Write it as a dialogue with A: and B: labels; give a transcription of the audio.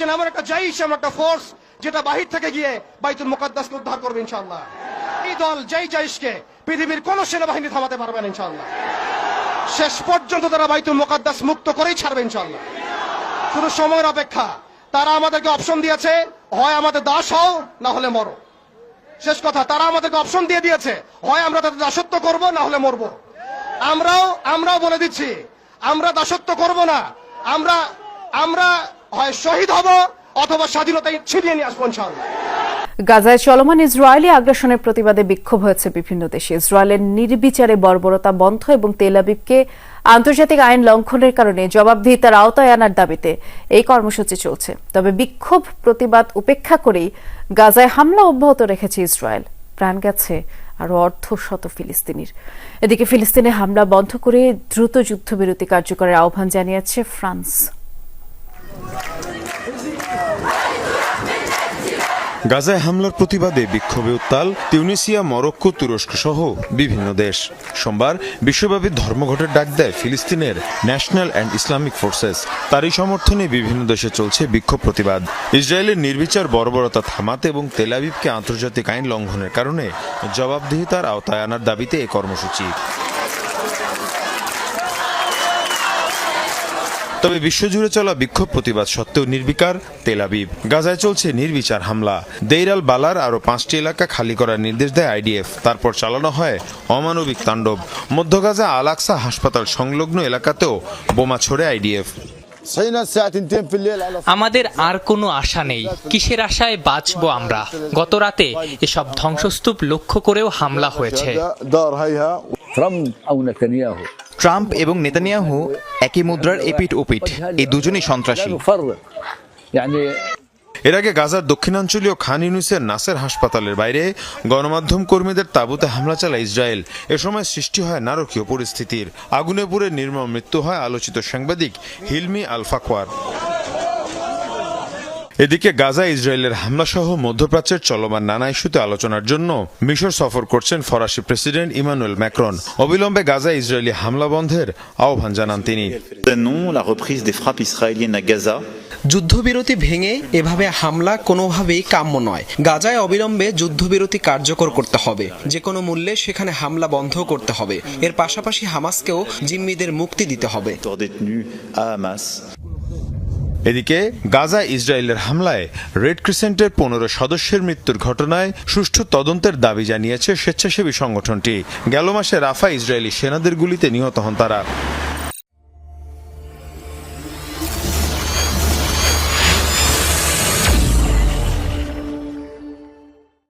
A: এমন একটা জাইশ এমন একটা ফোর্স যেটা বাহির থেকে গিয়ে বাইতুল মুকাদ্দাসকে উদ্ধার করবে ইনশাআল্লাহ। এই দল যেই জাইশকে পৃথিবীর কোন সেনাবাহিনী থামাতে পারবে না ইনশাআল্লাহ। শেষ পর্যন্ত তারা বাইতুল মুকাদ্দাস মুক্ত করেই ছাড়বে ইনশাআল্লাহ। শুধু সময়ের অপেক্ষা, তারা আমাদেরকে অপশন দিয়েছে, হয় আমাদের দাস হও, না হলে মরো। শেষ কথা, তারা আমাদেরকে অপশন দিয়ে দিয়েছে, হয় আমরা তাদের দাসত্ব করব, না হলে মরব। আমরাও আমরাও বলে দিচ্ছি, আমরা দাসত্ব করব না, আমরা আমরা হয় শহীদ হব অথবা স্বাধীনতা ছিনিয়ে নিয়ে আসব
B: গাজায় চলমান ইসরায়েলি আগ্রাসনের প্রতিবাদে বিক্ষোভ হয়েছে বিভিন্ন দেশে। ইসরায়েলের নির্বিচারে বর্বরতা বন্ধ এবং তেল আবিবকে আন্তর্জাতিক আইন লঙ্ঘনের কারণে জবাবদিহিতার আওতায় আনার দাবিতে এই কর্মসূচি চলছে। তবে বিক্ষোভ প্রতিবাদ উপেক্ষা করেই গাজায় হামলা অব্যাহত রেখেছে ইসরায়েল। প্রাণ গেছে আরও অর্ধশত ফিলিস্তিনির। এদিকে ফিলিস্তিনে হামলা বন্ধ করে দ্রুত যুদ্ধবিরতি কার্যকরের আহ্বান জানিয়েছে ফ্রান্স।
C: গাজায় হামলার প্রতিবাদে বিক্ষোভে উত্তাল তিউনিসিয়া, মরক্কো, তুরস্ক সহ বিভিন্ন দেশ। সোমবার বিশ্বব্যাপী ধর্মঘটের ডাক দেয় ফিলিস্তিনের ন্যাশনাল অ্যান্ড ইসলামিক ফোর্সেস তারই সমর্থনে বিভিন্ন দেশে চলছে বিক্ষোভ প্রতিবাদ। ইসরায়েলের নির্বিচার বর্বরতা থামাতে এবং তেলাবিবকে আন্তর্জাতিক আইন লঙ্ঘনের কারণে জবাবদিহিতার আওতায় আনার দাবিতে এ কর্মসূচি। তবে বিশ্বজুড়ে চলা বিক্ষোভ প্রতিবাদ সত্ত্বেও নির্বিকার তেলাবিব গাজায় চলছে নির্বিচার হামলা। দেইরাল বালার আরও পাঁচটি এলাকা খালি করার নির্দেশ দেয় আইডিএফ। তারপর চালানো হয় অমানবিক তাণ্ডব। মধ্য গাজা আলাক্সা হাসপাতাল সংলগ্ন এলাকাতেও বোমা ছোড়ে আইডিএফ।
D: আমাদের আর কোনো আশা নেই। কিসের আশায় বাঁচব আমরা? গত রাতে এসব ধ্বংসস্তূপ লক্ষ্য করেও হামলা হয়েছে।
E: ট্রাম্প এবং নেতানিয়াহু একই মুদ্রার এপিট ওপিট এই দুজনই সন্ত্রাসী।
C: এর আগে গাজার দক্ষিণাঞ্চলীয় খান ইউনিসের নাসের হাসপাতালের বাইরে গণমাধ্যম কর্মীদের তাঁবুতে হামলা চালায় ইসরায়েল। এ সময় সৃষ্টি হয় নারকীয় পরিস্থিতির। আগুনে পুড়ে নির্মম মৃত্যু হয় আলোচিত সাংবাদিক হিলমি আলফাকুয়ার এদিকে গাজা ইসরায়েলের হামলা সহ মধ্যপ্রাচ্যের চলমান নানা ইস্যুতে আলোচনার জন্য মিশর সফর করছেন ফরাসি প্রেসিডেন্ট ইমানুয়েল ম্যাক্রন। অবিলম্বে গাজা ইসরায়েলি হামলা বন্ধের আহ্বান জানান তিনি।
F: যুদ্ধবিরতি ভেঙে এভাবে হামলা কোনোভাবেই কাম্য নয়। গাজায় অবিলম্বে যুদ্ধবিরতি কার্যকর করতে হবে। যে কোনো মূল্যে সেখানে হামলা বন্ধ করতে হবে। এর পাশাপাশি হামাসকেও জিম্মিদের মুক্তি দিতে হবে।
C: এদিকে গাজা ইসরায়েলের হামলায় রেড ক্রিসেন্টের পনেরো সদস্যের মৃত্যুর ঘটনায় সুষ্ঠু তদন্তের দাবি জানিয়েছে স্বেচ্ছাসেবী সংগঠনটি। গেল মাসে রাফা ইসরায়েলি সেনাদের গুলিতে নিহত হন তারা।